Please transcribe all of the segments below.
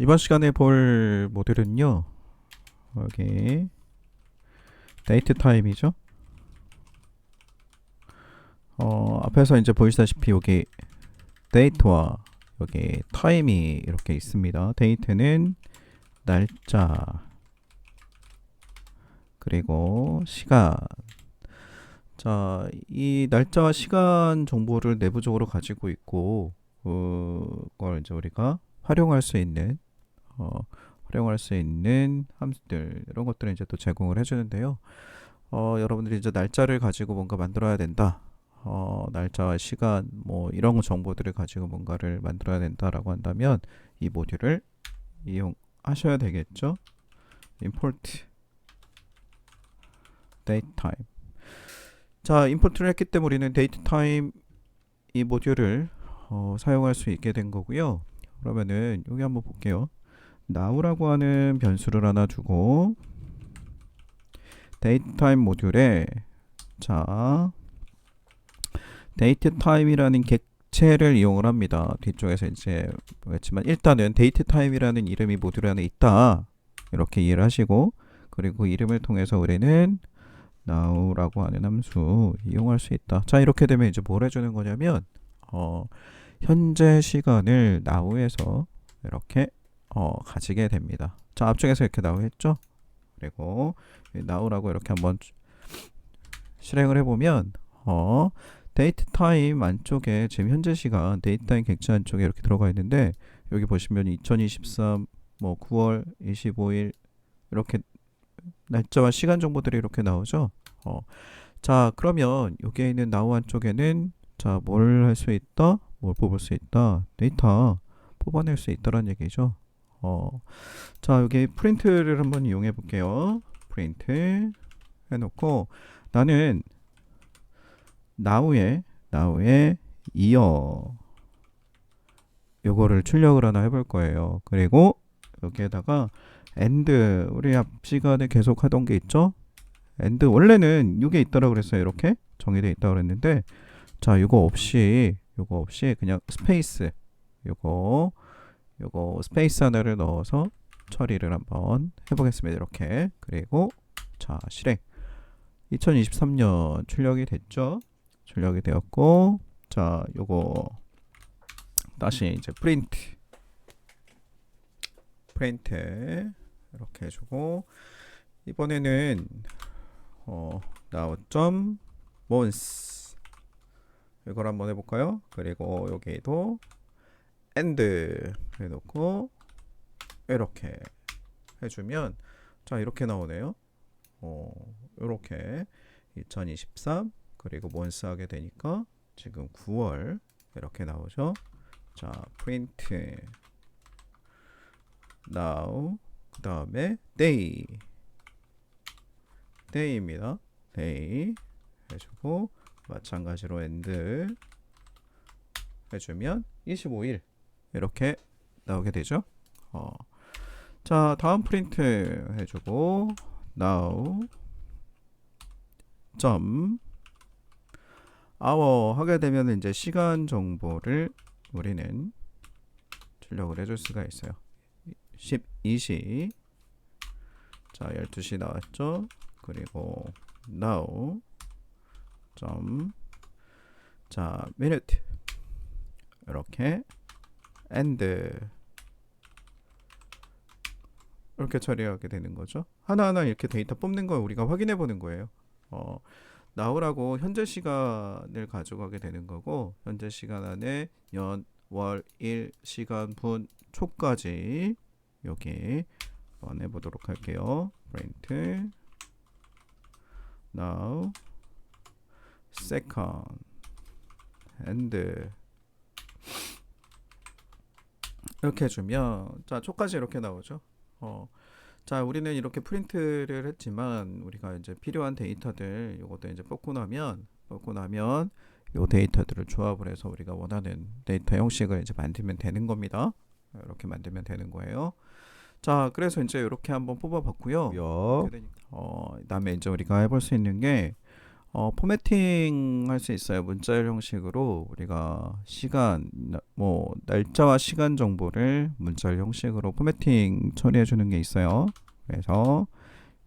이번 시간에 볼 모듈은요. 여기 데이트 타임이죠. 어, 앞에서 이제 보시다시피 여기 데이트와 여기 타임이 이렇게 있습니다. 데이트는 날짜 그리고 시간 자, 이 날짜와 시간 정보를 내부적으로 가지고 있고 그걸 이제 우리가 활용할 수 있는 어, 활용할 수 있는 함수들 이런 것들을 이제 또 제공을 해주는데요. 어, 여러분들이 이제 날짜를 가지고 뭔가 만들어야 된다. 어, 날짜와 시간 뭐 이런 정보들을 가지고 뭔가를 만들어야 된다라고 한다면 이 모듈을 이용하셔야 되겠죠. import date time. 자, 임포트를 했기 때문에 우리는 date time 이 모듈을 어, 사용할 수 있게 된 거고요. 그러면은 여기 한번 볼게요. Now라고 하는 변수를 하나 두고 datetime 모듈에 자 datetime이라는 객체를 이용을 합니다. 뒤쪽에서 이제 보겠지만 일단은 datetime이라는 이름이 모듈 안에 있다. 이렇게 이해를 하시고 그리고 이름을 통해서 우리는 now라고 하는 함수 이용할 수 있다. 자 이렇게 되면 이제 뭘 해주는 거냐면 어, 현재 시간을 now에서 이렇게 어, 가지게 됩니다. 자 앞쪽에서 이렇게 했죠? 그리고 이 now라고 이렇게 한번 실행을 해보면 어, 데이트 타임 안쪽에 지금 현재 시간 데이트 타임 객체 안쪽에 이렇게 들어가 있는데 여기 보시면 2023 뭐 9월 25일 이렇게 날짜와 시간 정보들이 이렇게 나오죠. 어. 자, 그러면 여기에 있는 나우 안쪽에는 자, 뭘 할 수 있다? 뭘 뽑을 수 있다? 데이터 뽑아낼 수 있다라는 얘기죠. 어. 자, 여기 프린트를 한번 이용해 볼게요. 프린트 해 놓고 나는 나우에 나우에 이어 요거를 출력을 하나 해볼 거예요. 그리고 여기에다가 엔드 우리 앞 시간에 계속 하던 게 있죠? 엔드 원래는 이게 있더라 그랬어요. 이렇게 정의되어 있다 그랬는데 자, 이거 없이 이거 없이 그냥 스페이스 요거 요거 스페이스 하나를 넣어서 처리를 한번 해보겠습니다. 이렇게 그리고 자 실행 2023년 출력이 됐죠? 출력이 되었고 자 요거 다시 이제 프린트 프린트 이렇게 해주고 이번에는 어 나우점 몬스 이걸 한번 해볼까요? 그리고 여기도 엔드 해놓고 이렇게 해주면 자 이렇게 나오네요. 어 이렇게 2023 그리고 몬스 하게 되니까 지금 9월 이렇게 나오죠. 자 프린트 now 그 다음에 day day입니다. day 해주고 마찬가지로 end 해주면 25일 이렇게 나오게 되죠. 어. 자 다음 프린트 해주고 now 점 hour 하게 되면 이제 시간 정보를 우리는 출력을 해줄 수가 있어요. 12시 자 12시 나왔죠 그리고 now 점 자 minute 이렇게 and 이렇게 처리하게 되는 거죠 하나하나 이렇게 데이터 뽑는 걸 우리가 확인해 보는 거예요 어 now라고 현재 시간을 가져가게 되는 거고 현재 시간 안에 연, 월, 일, 시간, 분, 초까지 여기 한번 해보도록 할게요. print now second and 이렇게 해주면 자 초까지 이렇게 나오죠. 어, 자 우리는 이렇게 프린트를 했지만 우리가 이제 필요한 데이터들 요것도 이제 뽑고 나면 뽑고 나면 요 데이터들을 조합을 해서 우리가 원하는 데이터 형식을 이제 만들면 되는 겁니다. 이렇게 만들면 되는 거예요. 자, 그래서 이제 이렇게 한번 뽑아봤고요. 어, 그다음에 이제 우리가 해볼 수 있는 게 어, 포매팅 할 수 있어요. 문자열 형식으로 우리가 시간, 나- 뭐 날짜와 시간 정보를 문자열 형식으로 포매팅 처리해 주는 게 있어요. 그래서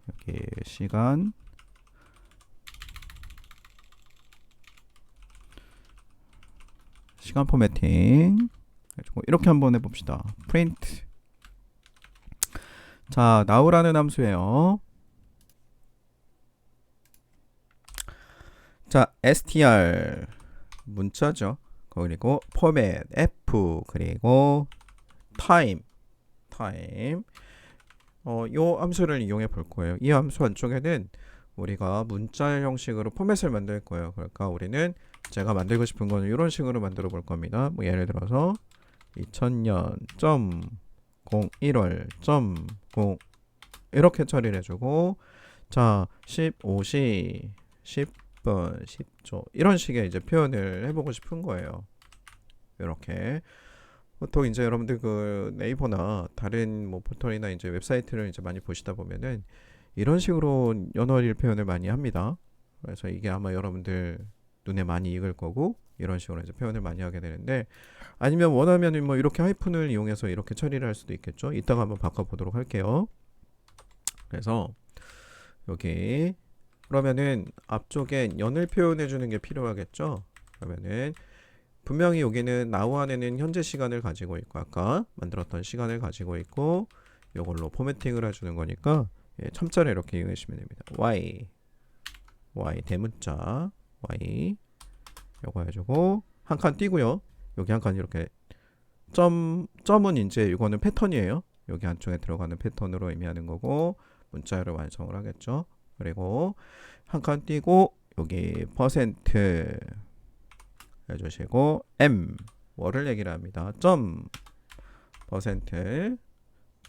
여기 시간 시간 포매팅 이렇게 한번 해봅시다. 프린트 자, now라는 함수예요. 자, str 문자죠. 그리고 format f 그리고 time time 어, 요 함수를 이용해 볼 거예요. 이 함수 안쪽에는 우리가 문자 형식으로 포맷을 만들 거예요. 그러니까 우리는 제가 만들고 싶은 거는 이런 식으로 만들어 볼 겁니다. 뭐 예를 들어서 2000년 점 01월 점 0 이렇게 처리를 해주고 자 15시 10 분 10초 이런 식의 이제 표현을 해보고 싶은 거예요. 이렇게 보통 이제 여러분들 그 네이버나 다른 뭐 포털이나 이제 웹사이트를 이제 많이 보시다 보면은 이런 식으로 연어일 표현을 많이 합니다. 그래서 이게 아마 여러분들 눈에 많이 익을 거고 이런 식으로 이제 표현을 많이 하게 되는데 아니면 원하면 뭐 이렇게 하이픈을 이용해서 이렇게 처리를 할 수도 있겠죠. 이따가 한번 바꿔 보도록 할게요. 그래서 여기 그러면은 앞쪽에 연을 표현해 주는 게 필요하겠죠. 그러면은 분명히 여기는 now 안에는 현재 시간을 가지고 있고 아까 만들었던 시간을 가지고 있고 이걸로 포매팅을 해주는 거니까 예, 첨자를 이렇게 이용하시면 됩니다. y y 대문자 y 요거 해주고 한 칸 띄고요. 여기 한 칸 이렇게 점 점은 이제 이거는 패턴이에요. 여기 안쪽에 들어가는 패턴으로 의미하는 거고 문자열을 완성을 하겠죠. 그리고 한 칸 띄고 여기 퍼센트 해주시고 m 월을 얘기를 합니다. 점 퍼센트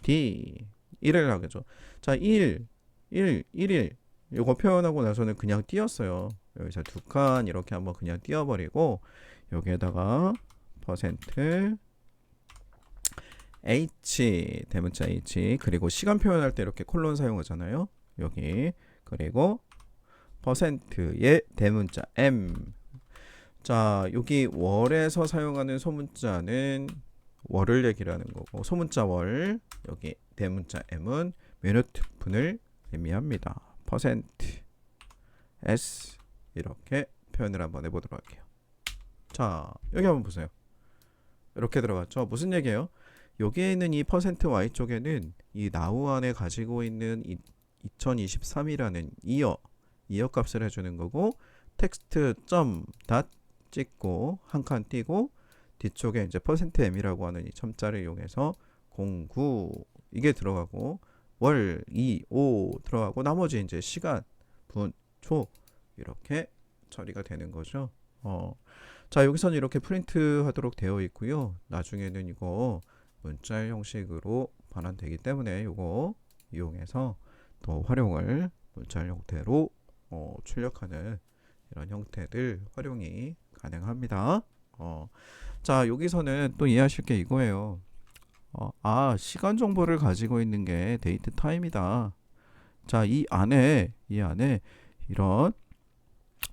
d 1을 하겠죠. 자, 1, 1, 1일 요거 표현하고 나서는 그냥 띄었어요. 여기서 두 칸 이렇게 한번 그냥 띄워버리고 여기에다가 퍼센트 h 대문자 h 그리고 시간 표현할 때 이렇게 콜론 사용하잖아요. 여기 그리고 퍼센트의 대문자 m 자 여기 월에서 사용하는 소문자는 월을 얘기를 하는 거고 소문자 월 여기 대문자 m은 미니트 분을 의미합니다. 퍼센트 s 이렇게 표현을 한번 해보도록 할게요. 자 여기 한번 보세요. 이렇게 들어갔죠. 무슨 얘기예요? 여기에 있는 이 퍼센트 y 쪽에는 이 now 안에 가지고 있는 이 2023이라는 이어 이어 값을 해주는 거고 텍스트 점 닷 찍고 한 칸 띄고 뒤쪽에 이제 퍼센트 m이라고 하는 이 첨자를 이용해서 09 이게 들어가고 월, 2, 5 들어가고 나머지 이제 시간, 분, 초 이렇게 처리가 되는 거죠. 어. 자, 여기서는 이렇게 프린트 하도록 되어 있고요. 나중에는 이거 문자 형식으로 반환되기 때문에 이거 이용해서 또 활용을 문자 형태로 어, 출력하는 이런 형태들 활용이 가능합니다. 어. 자, 여기서는 또 이해하실 게 이거예요. 어, 아, 시간 정보를 가지고 있는 게 데이트 타임이다. 자, 이 안에, 이 안에 이런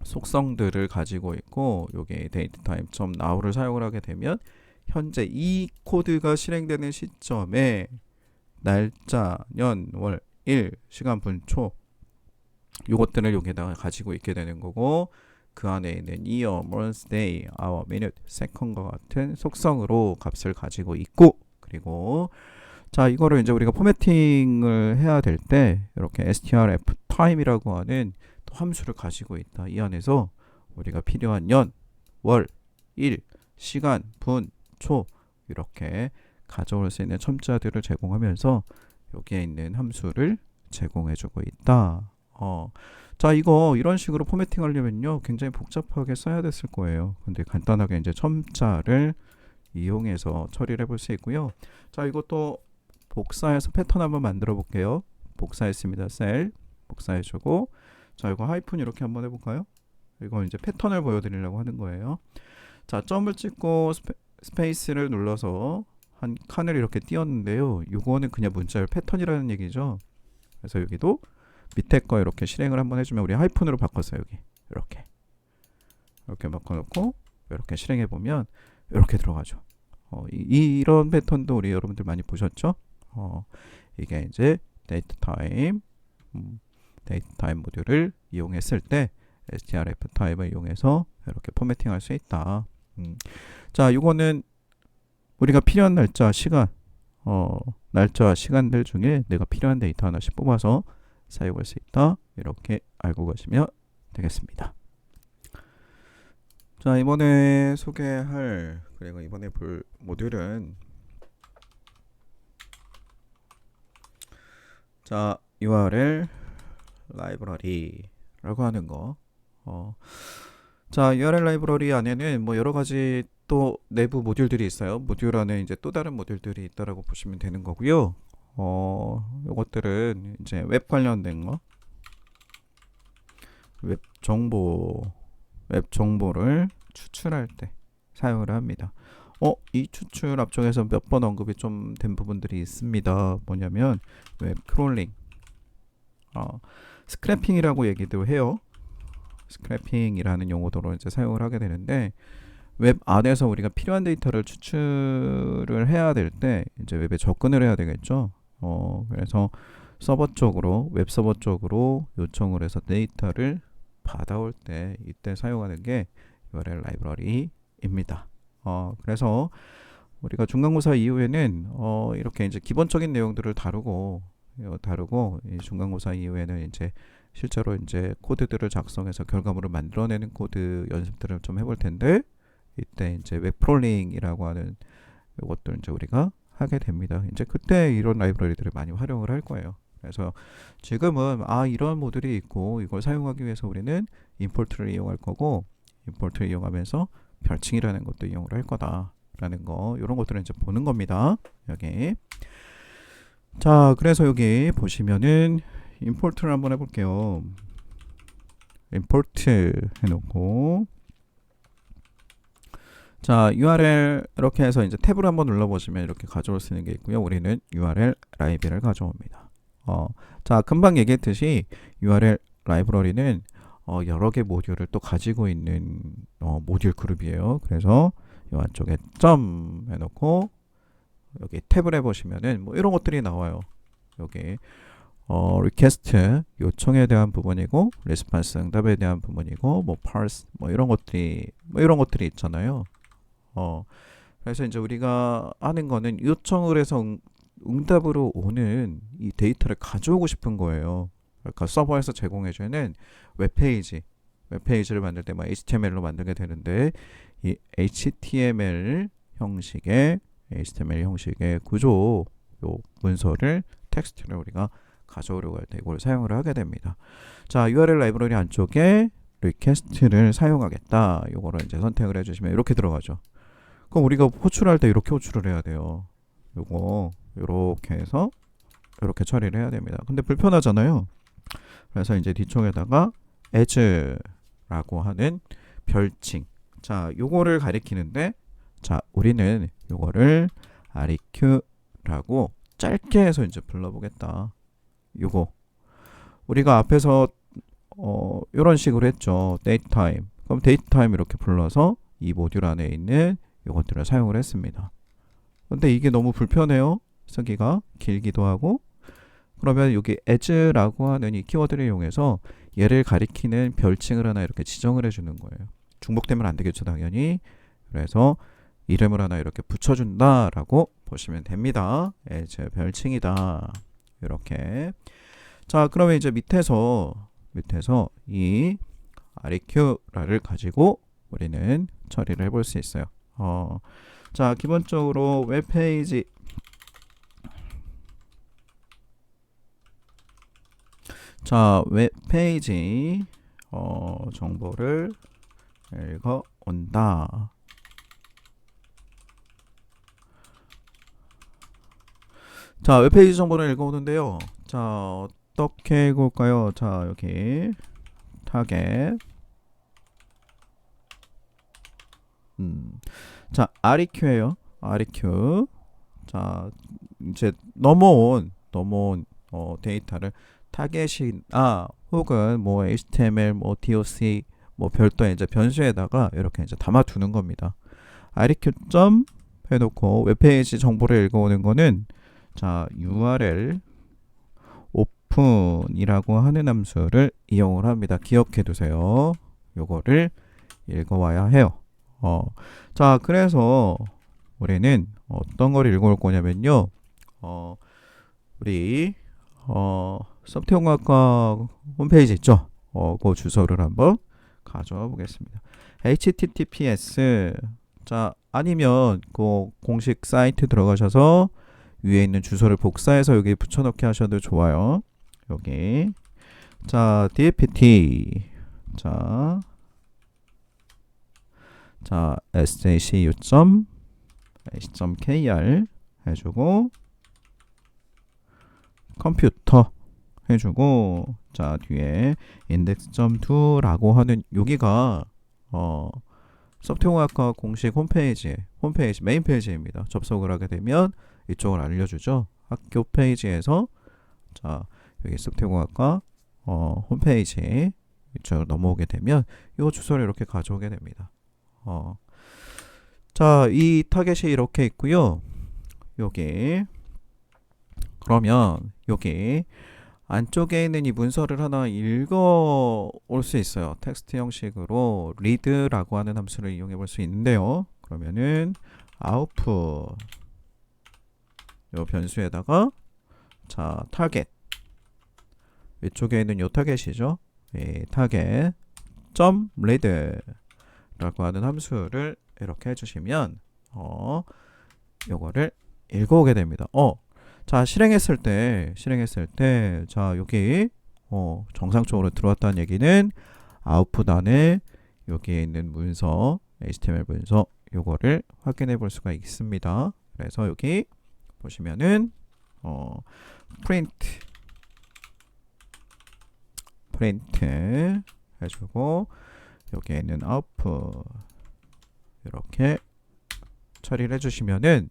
속성들을 가지고 있고, 요게 데이트 타임 점 now를 사용을 하게 되면, 현재 이 코드가 실행되는 시점에 날짜, 년, 월, 일, 시간, 분, 초, 요것들을 여기다가 가지고 있게 되는 거고, 그 안에 있는 year, month, day, hour, minute, second과 같은 속성으로 값을 가지고 있고, 그리고 자 이거를 이제 우리가 포매팅을 해야 될 때 이렇게 strf time이라고 하는 또 함수를 가지고 있다. 이 안에서 우리가 필요한 년, 월, 일, 시간, 분, 초 이렇게 가져올 수 있는 첨자들을 제공하면서 여기에 있는 함수를 제공해주고 있다. 어, 자 이거 이런 식으로 포매팅 하려면요 굉장히 복잡하게 써야 됐을 거예요. 근데 간단하게 이제 첨자를 이용해서 처리를 해볼 수 있고요. 자, 이것도 복사해서 패턴 한번 만들어 볼게요. 복사했습니다. 셀 복사해주고 자, 이거 하이픈 이렇게 한번 해볼까요? 이건 이제 패턴을 보여드리려고 하는 거예요. 자, 점을 찍고 스페, 스페이스를 눌러서 한 칸을 이렇게 띄웠는데요. 이거는 그냥 문자열 패턴이라는 얘기죠. 그래서 여기도 밑에 거 이렇게 실행을 한번 해주면 우리 하이픈으로 바꿨어요. 여기 이렇게 이렇게 바꿔놓고 이렇게 실행해 보면 이렇게 들어가죠. 어, 이, 이런 패턴도 우리 여러분들 많이 보셨죠? 어, 이게 이제 데이트 타임 음, 데이트 타임 모듈을 이용했을 때 strf 타입을 이용해서 이렇게 포매팅할 수 있다. 음. 자, 이거는 우리가 필요한 날짜, 시간, 어, 날짜, 시간들 중에 내가 필요한 데이터 하나씩 뽑아서 사용할 수 있다. 이렇게 알고 가시면 되겠습니다. 자, 이번에 소개할 그리고 이번에 볼 모듈은 자, URL 라이브러리라고 하는 거. 어, 자, URL 라이브러리 안에는 뭐 여러 가지 또 내부 모듈들이 있어요. 모듈 안에 이제 또 다른 모듈들이 있다라고 보시면 되는 거고요. 어, 요것들은 이제 웹 관련된 거, 웹 정보, 웹 정보를 추출할 때 사용을 합니다. 어, 이 추출 앞쪽에서 몇 번 언급이 좀 된 부분들이 있습니다. 뭐냐면 웹 크롤링, 어, 스크래핑이라고 얘기도 해요. 스크래핑이라는 용어도로 이제 사용을 하게 되는데 웹 안에서 우리가 필요한 데이터를 추출을 해야 될 때 이제 웹에 접근을 해야 되겠죠. 어, 그래서 서버 쪽으로 웹 서버 쪽으로 요청을 해서 데이터를 받아올 때 이때 사용하는 게 URL 라이브러리입니다. 어, 그래서 우리가 중간고사 이후에는 어, 이렇게 이제 기본적인 내용들을 다루고 어, 다루고 이 중간고사 이후에는 이제 실제로 이제 코드들을 작성해서 결과물을 만들어내는 코드 연습들을 좀 해볼 텐데 이때 이제 웹 프롤링이라고 하는 이것들 이제 우리가 하게 됩니다. 이제 그때 이런 라이브러리들을 많이 활용을 할 거예요. 그래서 지금은 아 이런 모듈이 있고 이걸 사용하기 위해서 우리는 임포트를 이용할 거고 임포트를 이용하면서 별칭이라는 것도 이용을 할 거다라는 거 이런 것들을 이제 보는 겁니다. 여기 자 그래서 여기 보시면은 임포트를 한번 해볼게요. 임포트 해놓고 자 URL 이렇게 해서 이제 탭을 한번 눌러보시면 이렇게 가져올 수 있는 게 있고요. 우리는 URL 라이브를 가져옵니다. 어, 자 금방 얘기했듯이 URL 라이브러리는 어, 여러 개 모듈을 또 가지고 있는 어, 모듈 그룹이에요. 그래서 이 안쪽에 점 해놓고 여기 탭을 해보시면은 뭐 이런 것들이 나와요. 여기 어, 리퀘스트 요청에 대한 부분이고 리스판스 응답에 대한 부분이고 뭐 parse 뭐 이런 것들이 뭐 이런 것들이 있잖아요. 어, 그래서 이제 우리가 하는 거는 요청을 해서 응, 응답으로 오는 이 데이터를 가져오고 싶은 거예요. 그러니까 서버에서 제공해주는 웹페이지, 웹페이지를 만들 때뭐 HTML로 만들게 되는데 이 HTML 형식의 HTML 형식의 구조 요 문서를 텍스트를 우리가 가져오려고 할 때 이걸 사용을 하게 됩니다. 자, URL 라이브러리 안쪽에 리퀘스트를 사용하겠다. 요거를 이제 선택을 해주시면 이렇게 들어가죠. 그럼 우리가 호출할 때 이렇게 호출을 해야 돼요. 요거 이렇게 해서 이렇게 처리를 해야 됩니다. 근데 불편하잖아요. 그래서 이제 뒤쪽에다가 as라고 하는 별칭. 자, 요거를 가리키는데 자, 우리는 요거를 req라고 짧게 해서 이제 불러보겠다. 요거 우리가 앞에서 어, 이런 식으로 했죠. time. 그럼 time 이렇게 불러서 이 모듈 안에 있는 요것들을 사용을 했습니다. 근데 이게 너무 불편해요. 쓰기가 길기도 하고 그러면 여기 as라고 하는 이 키워드를 이용해서 얘를 가리키는 별칭을 하나 이렇게 지정을 해주는 거예요. 중복되면 안 되겠죠, 당연히. 그래서 이름을 하나 이렇게 붙여준다라고 보시면 됩니다. as 별칭이다. 이렇게. 자, 그러면 이제 밑에서 밑에서 이 req를 가지고 우리는 처리를 해볼 수 있어요. 어, 자, 기본적으로 웹페이지 자, 웹페이지 어, 정보를 읽어 온다. 자, 웹페이지 정보를 읽어 오는데요. 자, 어떻게 읽을까요? 자, 여기 타겟 음. 자, REQ예요. REQ. 자, 이제 넘어온 넘어온 어, 데이터를 타겟이나 혹은 뭐 HTML, 뭐 DOC 뭐 별도의 이제 변수에다가 이렇게 이제 담아두는 겁니다. IRQ 점 해놓고 웹페이지 정보를 읽어오는 거는 자 URL 오픈이라고 하는 함수를 이용을 합니다. 기억해 두세요. 요거를 읽어와야 해요. 어, 자 그래서 우리는 어떤 걸 읽어올 거냐면요. 어, 우리 어, 서태공학과 홈페이지 있죠? 어, 그 주소를 한번 가져와 보겠습니다. https 자 아니면 그 공식 사이트 들어가셔서 위에 있는 주소를 복사해서 여기 붙여넣기 하셔도 좋아요. 여기 자 dpt 자, 자 sacu.ac.kr 해주고 컴퓨터 해주고 자 뒤에 index.to라고 하는 여기가 어 서프트웨어학과 공식 홈페이지 홈페이지 메인 페이지입니다. 접속을 하게 되면 이쪽을 알려주죠. 학교 페이지에서 자 여기 서프트웨어학과 어, 홈페이지 이쪽으로 넘어오게 되면 이 주소를 이렇게 가져오게 됩니다. 어. 자, 이 타겟이 이렇게 있고요. 여기 그러면 여기 안쪽에 있는 이 문서를 하나 읽어 올 수 있어요. 텍스트 형식으로 read라고 하는 함수를 이용해 볼 수 있는데요. 그러면은 output 요 변수에다가 자, 타겟 위쪽에 있는 요 타겟이죠. 이 타겟 점 read 라고 하는 함수를 이렇게 해주시면 어 요거를 읽어오게 됩니다. 어, 자 실행했을 때 실행했을 때 자 여기 어 정상적으로 들어왔다는 얘기는 아웃풋 안에 여기에 있는 문서 HTML 문서 요거를 확인해 볼 수가 있습니다. 그래서 여기 보시면은 어 print 프린트 해주고 여기에 있는 아웃풋 이렇게 처리를 해주시면은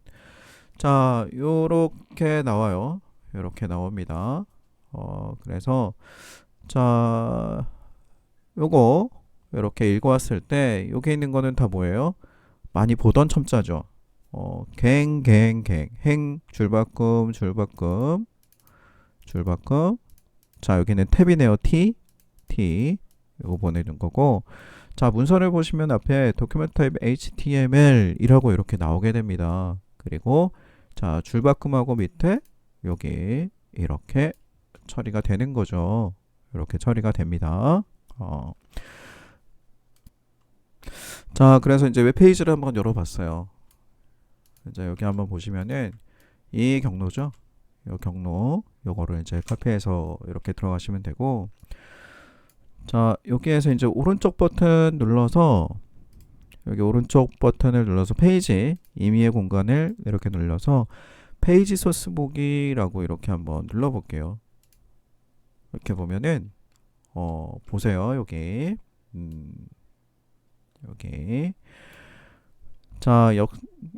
자 요렇게 나와요 요렇게 나옵니다 어 그래서 자 요거 이렇게 읽어왔을 때 여기 있는 거는 다 뭐예요 많이 보던 첨자죠 어, 갱, 갱, 갱, 행, 줄바꿈, 줄바꿈, 줄바꿈. 자, 여기는 탭이네요. T, T. 이거 보내는 거고. 자, 문서를 보시면 앞에 도큐멘트 타입 HTML이라고 이렇게 나오게 됩니다. 그리고 자, 줄바꿈하고 밑에 여기 이렇게 처리가 되는 거죠. 이렇게 처리가 됩니다. 어. 자, 그래서 이제 웹페이지를 한번 열어봤어요. 이제 여기 한번 보시면은 이 경로죠. 이 경로 요거를 이제 카페에서 이렇게 들어가시면 되고 자 여기에서 이제 오른쪽 버튼 눌러서 여기 오른쪽 버튼을 눌러서 페이지 임의의 공간을 이렇게 눌러서 페이지 소스 보기라고 이렇게 한번 눌러 볼게요. 이렇게 보면은 어 보세요 여기 음, 여기 자, 역,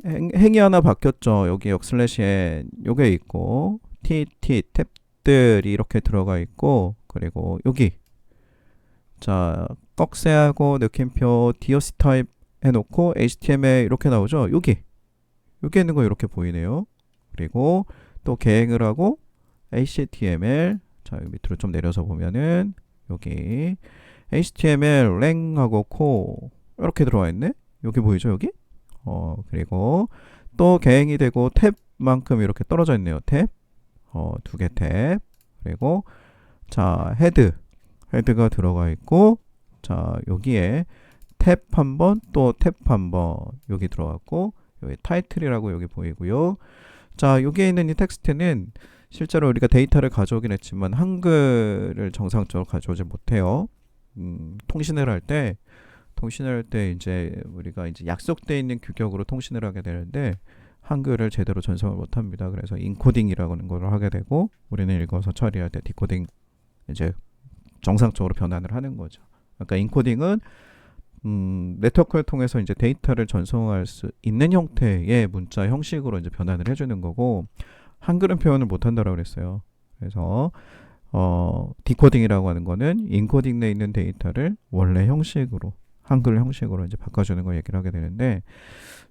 행, 행이 하나 바뀌었죠. 여기 역 슬래시에 요게 있고 TT 탭들이 이렇게 들어가 있고 그리고 여기 자, 꺽쇠하고 느낌표 디오시 타입 해놓고 HTML 이렇게 나오죠. 여기 여기 있는 거 이렇게 보이네요. 그리고 또 계획을 하고 HTML 자, 여기 밑으로 좀 내려서 보면은 여기 HTML 랭하고 코 이렇게 들어와 있네. 여기 보이죠, 여기? 어, 그리고 또 개행이 되고 탭만큼 이렇게 떨어져 있네요. 탭. 어, 두 개 탭. 그리고 자, 헤드. 헤드가 들어가 있고 자, 여기에 탭 한 번, 또 탭 한 번. 여기 들어갔고 여기 타이틀이라고 여기 보이고요. 자, 여기에 있는 이 텍스트는 실제로 우리가 데이터를 가져오긴 했지만 한글을 정상적으로 가져오지 못해요. 음, 통신을 할 때 통신을 할 때 이제 우리가 이제 약속돼 있는 규격으로 통신을 하게 되는데 한글을 제대로 전송을 못 합니다. 그래서 인코딩이라고 하는 걸 하게 되고 우리는 읽어서 처리할 때 디코딩 이제 정상적으로 변환을 하는 거죠. 그러니까 인코딩은 음, 네트워크를 통해서 이제 데이터를 전송할 수 있는 형태의 문자 형식으로 이제 변환을 해주는 거고 한글은 표현을 못 한다라고 그랬어요. 그래서 어, 디코딩이라고 하는 거는 인코딩 내에 있는 데이터를 원래 형식으로 한글 형식으로 이제 바꿔주는 거 얘기를 하게 되는데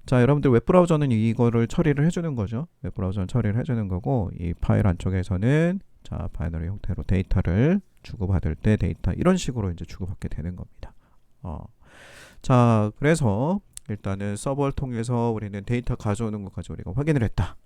자 여러분들 웹 브라우저는 이거를 처리를 해주는 거죠 웹 브라우저는 처리를 해주는 거고 이 파일 안쪽에서는 자 바이너리 형태로 데이터를 주고받을 때 데이터 이런 식으로 이제 주고받게 되는 겁니다 어. 자 그래서 일단은 서버를 통해서 우리는 데이터 가져오는 것까지 우리가 확인을 했다